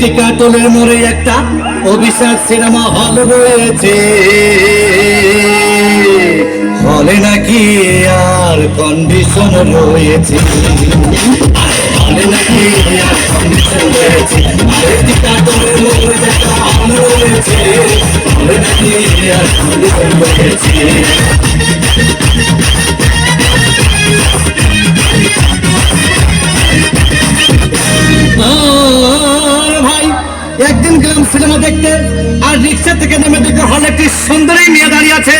টিকাটলের মোড়ে একটা অভিশাপ সিনেমা হল রয়েছে। হলে নাকি আর কন্ডিশন রয়েছে। কন্ডিশন রয়েছে। একদিন গেলাম সিনেমা দেখতে আর রিক্সা থেকে নেমে দেখে হলে একটি সুন্দরী মেয়ে দাঁড়িয়ে আছে।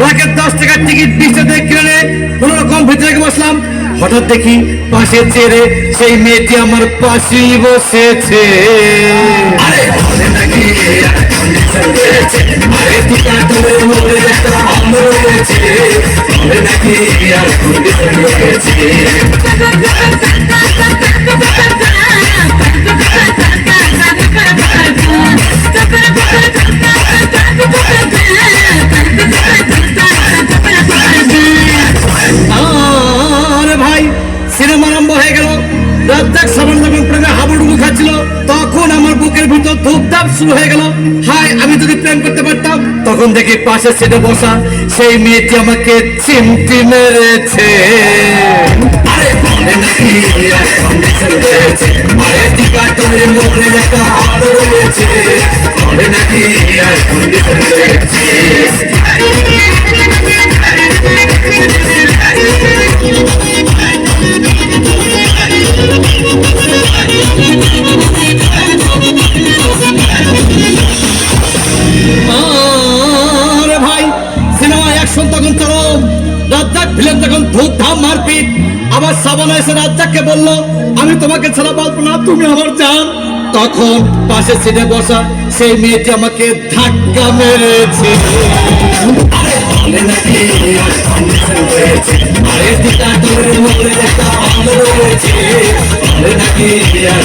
তাকে দশ টাকার টিকিট বিশ টাকা কিনে কোন রকম ভিতরে বসলাম। হঠাৎ দেখি পাশে চেড়ে সেই মেয়েটি আমার পাশেই বসেছে। আরে নাকি? আর রাজ্জাক সাবান যখন প্রেমে হাবুডুবু খাচ্ছিল তখন আমার বুকের ভিতর ধূপধাপ শুরু হয়ে গেল হাই আমি যদি প্রেম করতে পারতাম তখন দেখি পাশে সিটে বসা সেই মেয়েটি আমাকে চিমটি মেরেছে আরে নাকি আর condition রয়েছে? আরে ভিলেন তখন ধূপ ধাম মারপিট, আবার সাবানা এসে রাজ্জাককে বলল, আমি তোমাকে ছাড়া বাঁচবো না, তুমি আমার জান তখন পাশে সিটে বসা সেই মেয়েটি আমাকে ধাক্কা মেরেছে আরে নাকি আর রয়েছে? আরে রয়েছে। বলে নাকি আর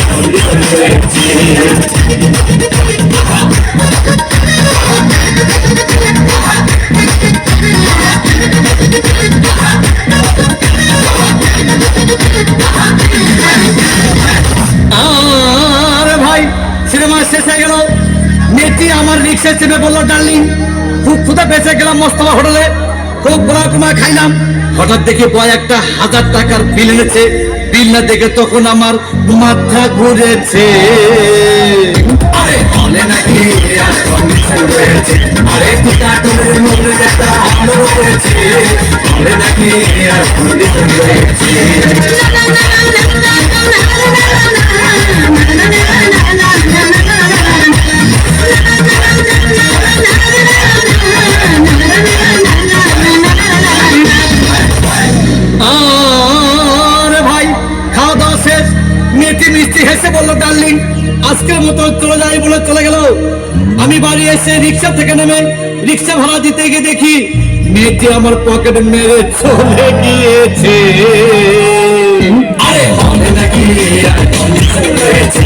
সিনেমা শেষ হয়ে গেল মেয়েটি আমার রিক্সায় চেপে বলল ডার্লিং খুব ক্ষুদা বেঁচে গেলাম মস্তবা হোটেলে খুব বড় কুমা খাইলাম হঠাৎ দেখি বয় একটা হাজার টাকার বিল এনেছে বিল না দেখে তখন আমার মাথা ঘুরেছে আরে নাকি রয়েছে নাকি আরে আজকের মতো চলে যাই বলে চলে গেল। আমি বাড়ি এসে রিক্সা থেকে নেমে রিক্সা ভাড়া দিতে গিয়ে দেখি, মেয়েটি আমার পকেটে মেরে চলে গিয়েছে। আরে নাকি condition রয়েছে।